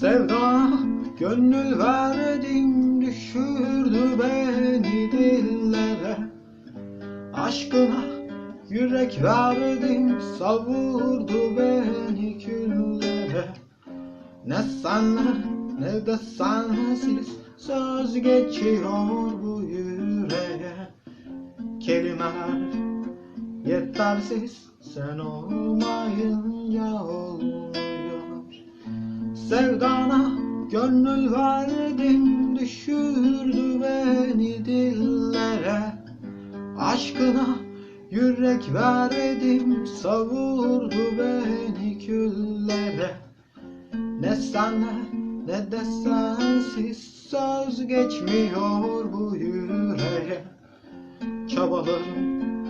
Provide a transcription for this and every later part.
Sevdana gönül verdim düşürdü beni dillere. Aşkına yürek verdim savurdu beni küllere. Ne senle ne de sensiz söz geçiyor bu yüreğe. Kelimeler yetersiz sen olmayınca olmuyor Sevdana gönül verdim düşürdü beni dillere. Aşkına yürek verdim savurdu beni küllere. Ne senle ne de sensiz söz geçmiyor bu yüreğe. Çabalarım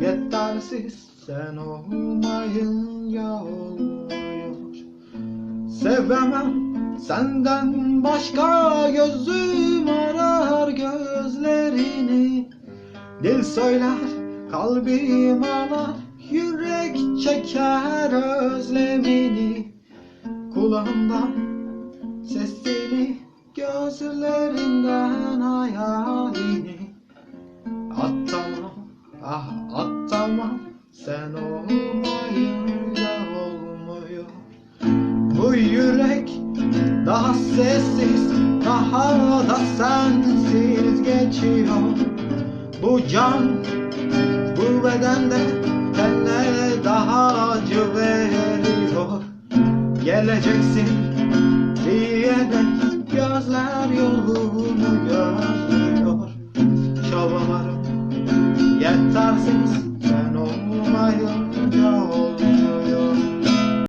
yetersiz sen olmayınca olmuyor Sevemem. Senden başka gözüm arar gözlerini. Dil söyler kalbim ağlar yürek çeker özlemini. Kulağımdan sesini gözlerinden hayalini. Attamam ah attamam sen olmayınca olmuyor bu yürek daha sessiz, daha da sensiz geçiyor. Bu can, bu bedende tenlere daha acı veriyor. Geleceksin diyerek gözler yolunu